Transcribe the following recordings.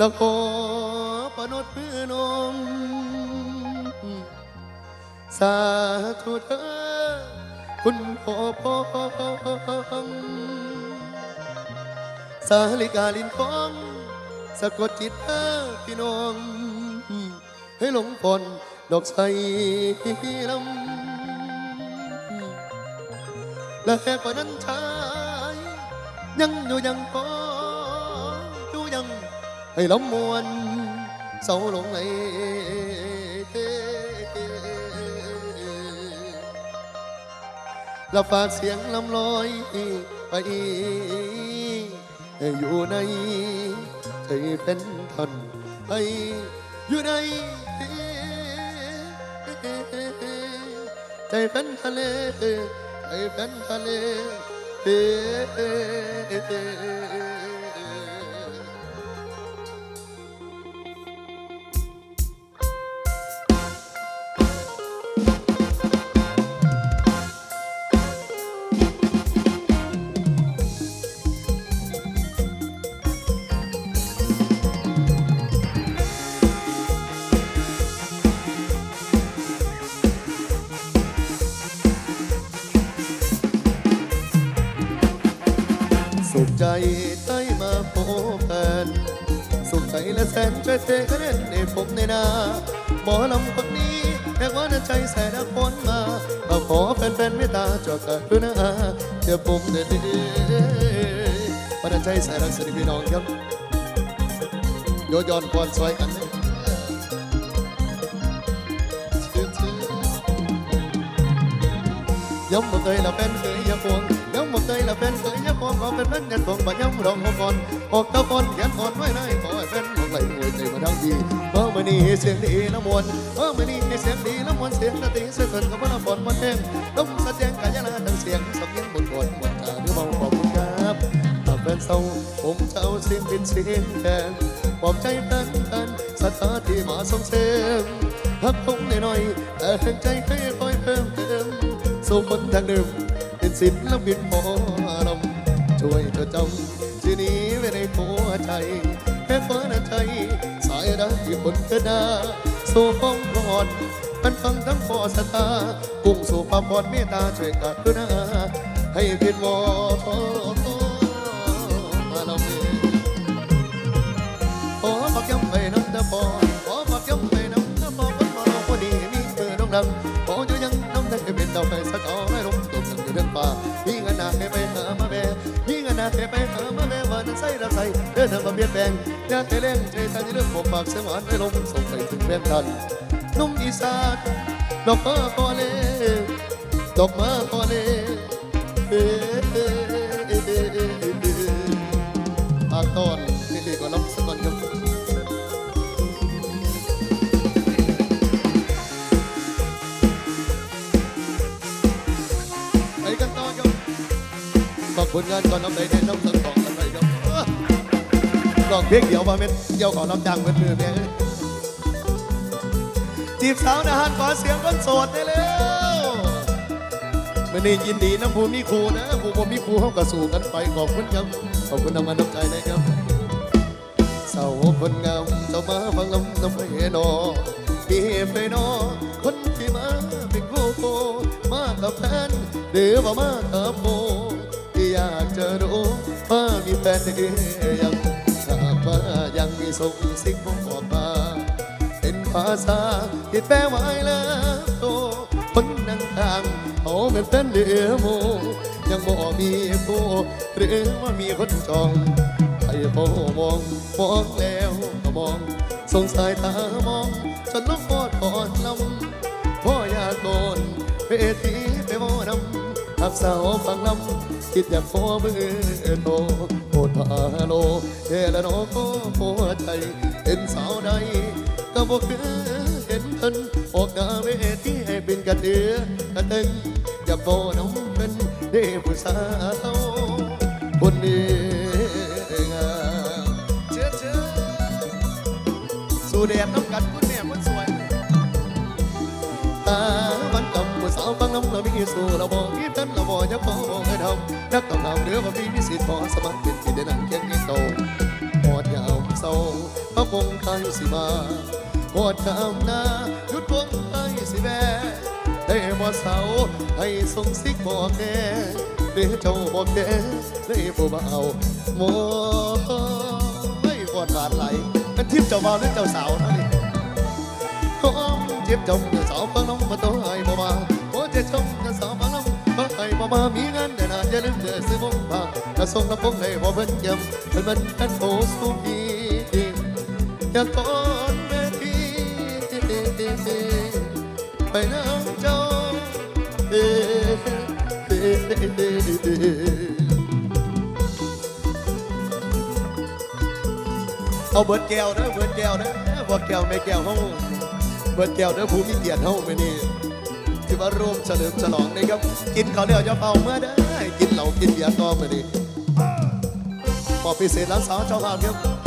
ล้วขอประนดมือนมสาธุเธอคุณพ่อพองสาลิกาลินทองสะกดจิตเธอพี่น้อง ให้หลงฝนดอกใสลำและแค่ปานนั้นชายยังอยู่ยังพออ ให้ล้มมวนเศร้าลงไอแล้วฝากเสียงลำลอยไปอยู่ในใจเป็นทอนให้อยู่ในใจเป็นทะเลใจเป็นทะเล ละแสนจะเทคะแนนในผมในนาหมอลำคนนี้แม้ว่าน้ำใจแสนคนมาก็ขอแฟนๆเมตตาจอกันด้วยนะเดี๋ยวผมเดือดว่าน้ำใจแสนรักสนิทพี่น้องครับโยย้อนก่อนซอยกันเลยย้ำบ่เคยละเป็นเคยอย่าพวงย้ำบ่เคยละเป็นเค ยอย่าพวงขอเป็นเพื่อนกันผมบ่ย้ำรองหัวก่อนออกเตะปนแขนอ่อนไว้ได้ขอให้เป็นลงไหลมวยใจมาทั้งทีเพรามื่อนี้เสียงดีละมวนเพรามื่อนี้เสียงดีละมวนเสียงดนตรีเสียงเกินกับว่าละบนมันแห้งต้องแสดงกายลาดังเสียงสักยังบนบนบนตาหรือเบาขอบคุณครับถ้าเป็นเศร้าผมจะเอาเสียงเป็นเสียงแทนปลอบใจแฟนกันศรัทธาที่มาส่งเสริมหักคงน้อยๆแต่แห่งใจให้คอยเพิ่มเติมสู่คนทางเดิมเป็นศิลปินหมอลำ ช่วยเธอจำที่นี้ไว้ในหัวใจแค่ฟ้าหน้าใจ สายรักที่บนกระดาสู่ฟ้องรอดมันฟังทั้งฟอสตากุ้งสู่ปาพรเมตตาช่วยกัดด้วยนะให้เพียนวอ ไปหามาแม่วันใส่ระใส่เดินทางมาเบียดแบงยากให้เล่นใจทันที่เรื่องผมปากเสียงหวานให้ลงส่งไปถึงแม่ทันนุ่มอีสานดอกเมื่อพอเลดอกเออเอพอเลเอ้ยเอ้ยเอ้ยเอ้ยเอ้ยเอ้ยภาคต้นนี่ บคุณงานก่อนน้ำใจในน้ำสังของกันไปครับลองเพลงเดียวมาเม็ดเดียวขอน้ำจังเป็นมือแม่จีบสาวนะฮะขอเสียงคนโสดได้แล้วมันนี่ยินดีนะผู้มีครูนะผู้บ่มีครูเขาก็สู้กันไปขอบคุณครับขอบคุณน้ำมันน้ำใจนะครับสาวคนงามเจ้ามาฟังลำน้ำเพนอพี่เพนอคนที่มาเป็นครูมากับแฟนหรือว่ามากับโมที่อยาก จะรู้ว่ามีแฟนหรือยังถ้าว่ายังมีส่งสิ่งบอกมาเป็นภาษาที่แปลไว้แล้วโตคนนั่งทางเขาเป็นแฟนเหลือโมยังบ่มีผู้หรือว่ามีคนจองไอ้พอมองมองแล้วก็มองสงสายตามองจนน้องกอดกอดลำพ่ออยากโดนเวทีไปมอนำหักสาวฟังลำ คิดอยากขอมือโตโปรดพาโลเฮละโนก็หัวใจเป็นสาวใดก็บ่คือเห็นเพิ่นออกหน้าเวทีให้เป็นกระเดือกระตึงอย่าโบน้องเป็นเด้ผู้สาวคนนี้เชื่อเชื่อสู่แดดน้ำกันคุณแม่คนสวยตาวันกำมือสาวฟังน้ำเรามีสู่เราบอกมีท่าน บอกจะขอบอกให้ทำนักต้องทำเรือว่ามีมิสิทธิ์พอสมัครเป็นที่ได้นั่งเคียงนี้โตหอดยาวเศร้าเขาคงไทยสิมาโคตรคำนาหยุดพวงไทยสิแม่ได้บ่เสาให้ส่งสิกบอกแกหรือเจ้าบอกแกได้บ่บ่เบาโมไม่ปวดบาดไหลเป็นทิพย์เจ้าบ่าวหรือเจ้าสาวเท่านี้หอมเจ็บจมจะสาวฟังน้องมาตัวไอ้บ่มาโอ้เจ็บจมจะสาวฟังน้อง มามามีงานแต่นานอย่าลืมเดือซื้อวงผ้ากระส่งลำโพงให้บ่เพิ่นยำเป็นมันกันโอสุขีอยากก่อนเวทีไปน้ำเจ้าเอ้เอ้เอ้เอ้เอาเบิดแก้วเด้อเบิดแก้วเด้อเบิดแก้วไม่แก้วเฮาเบิดแก้วเด้อผู้มีเกียรติเฮาไปนี่ ที่มาร่วมเฉลิมฉลองนะครับ กินข้าวเหนียวจะเป่าเมื่อได้กินเหล้ากินเบียร์ก็มาดิขอพิเศษร้านสาวเจ้าภาพครับ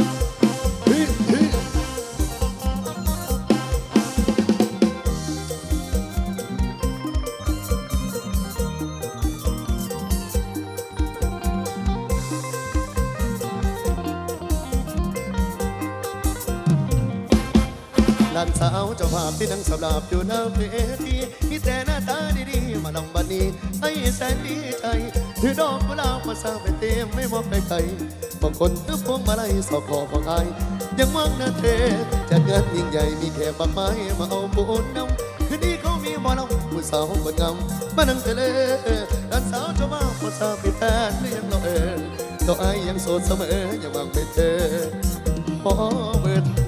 สาวเจ้าภาพที่นั่งสำหรับอยู่หน้าเวทีมีแต่หน้าตาดีๆมาลำบันนี้ให้แสนดีใจถือดอกกุหลาบมาสร้างเป็นเต็มไม่มองใครๆบางคนถือพวงมาลัยสอบขอของอายยังว่างหน้าเทจะเงินยิ่งใหญ่มีแค่บางไม้มาเอาบุญนำคืนนี้เขามีหมอลำผู้สาวคนงามมานั่งเทเลหลานสาวเจ้าภาพมาสร้างเป็นแฟนเลี้ยงเราเออตัวอายยังโสดเสมอยังว่างเป็นเธอขอเบอร์โท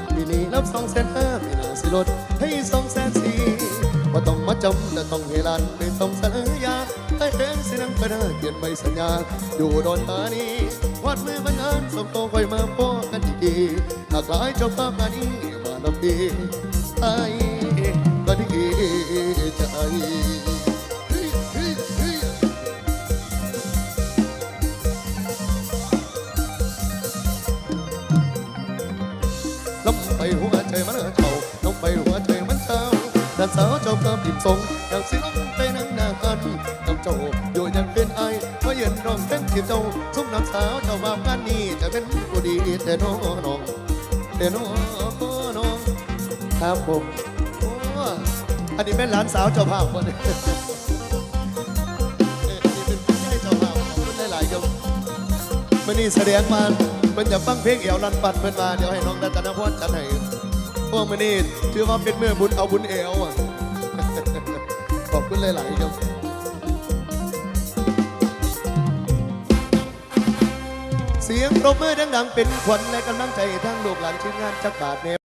ป็นมันดีโอ้เชนี่สินทำกินไปต้องไปหาน้ำสมเป็นบับุกเธอกำมีเจ้าภาพใจดีแถมมีหลานห้าไม่จังผมมาลำให้งานอีกนะสิบอกที่นั้นก็สวยช่วยลดราคาปีนี้รับสองแสนห้าปีหน้าสิลดให้สองแสนสี่ว่าต้องมาจำแต่ต้องให้หลานไม่ต้องสัญญาให้เต็มสินังไปได้เขียนใบสัญญาอยู่โดนตานีวัดมือบันงานสมโตไว้มาพอกันดีๆหากหลายเจ้าภาพงานนี้มาลำดีไอ้ก็ดีใจ แต่สาวเจ้าก็ปิดทรงอยากสิลงไปนั่งหน้ากันน้ำเจ้าอยู่ยังเป็นไอเพราะยืนร้องเต้นที่เจ้าทุ่มน้ำสาวเจ้าว่ากันนี้จะเป็นผู้ดีแต่น้องน้องแต่น้องน้องครับผมอ้อันนี้เป็นหลานสาวเจ้าภาพคนนี้เอ่ออันนี้เป็นผู้ใหญ่เจ้าภาพขอบคุณหลายๆครับมื่อนี้แสดงมาเพิ่นจะฟังเพลงเอวลันปัดเพิ่นมาเดี๋ยวให้น้องรัตนพรจัดให้ พวกมันนี่ถือว่าเป็นเมื่อบุญเอาบุญเอวอะ ขอบคุณหลาย ๆ ครับเสียงปรบมือดังๆ เป็นขวัญและกำลังใจทั้งลูกหลานชื่องานจักบาทเน